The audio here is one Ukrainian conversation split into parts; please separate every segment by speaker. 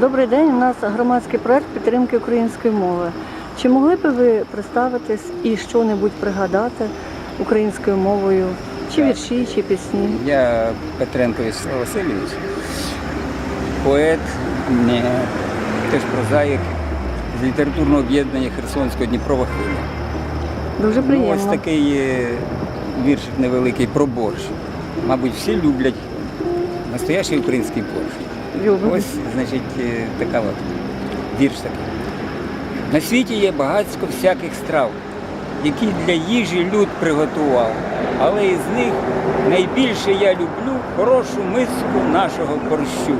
Speaker 1: Добрий день. У нас громадський проект підтримки української мови. Чи могли б ви представитись і що-небудь пригадати українською мовою? Чи вірші, чи пісні?
Speaker 2: Я Петренко Вячеслав Васильович, поет, не, теж прозаїк з літературного об'єднання Херсонського Дніпрова хвиля.
Speaker 1: Дуже
Speaker 2: Ну,
Speaker 1: приємно.
Speaker 2: ось такий віршик невеликий про борщ. Мабуть, всі люблять настоящий український борщ. Ось, значить, е, така от вірш такий. На світі є багатько всяких страв, які для їжі люд приготував. Але із них найбільше я люблю хорошу миску нашого борщу.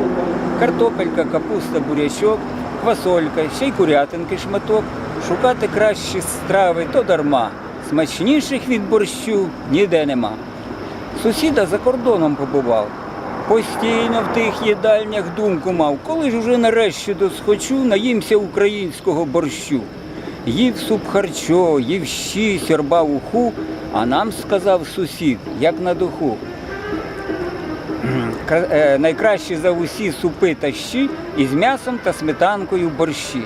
Speaker 2: Картопелька, капуста, бурячок, квасолька, ще й курятинки шматок. Шукати кращі страви то дарма. Смачніших від борщу ніде нема. Сусіда за кордоном побував. Постійно в тих їдальнях думку мав, коли ж уже нарешті досхочу, наїмся українського борщу. Їв суп харчо, їв щі, сьорбав уху, а нам сказав сусід, як на духу. Е, Найкращі за усі супи та щі із м'ясом та сметанкою борщі.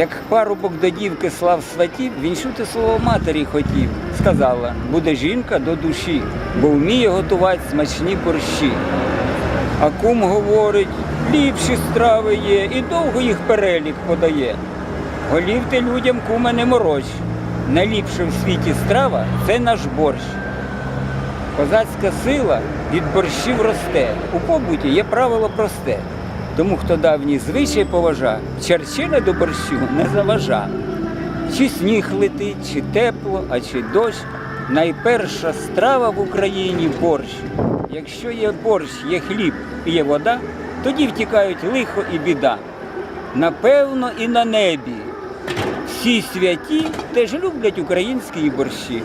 Speaker 2: Як парубок до дівки слав сватів, він чути слово матері хотів. Сказала, буде жінка до душі, бо вміє готувати смачні борщі. А кум говорить, ліпші страви є, і довго їх перелік подає. Голів ти людям куме не мороч. Найліпша в світі страва це наш борщ. Козацька сила від борщів росте. У побуті є правило просте. Тому хто давній звичай поважа, черчина до борщу не заважа. Чи сніг летить, чи тепло, а чи дощ. Найперша страва в Україні борщ. Якщо є борщ, є хліб і є вода, тоді втікають лихо і біда. Напевно, і на небі. Всі святі теж люблять українські борщі.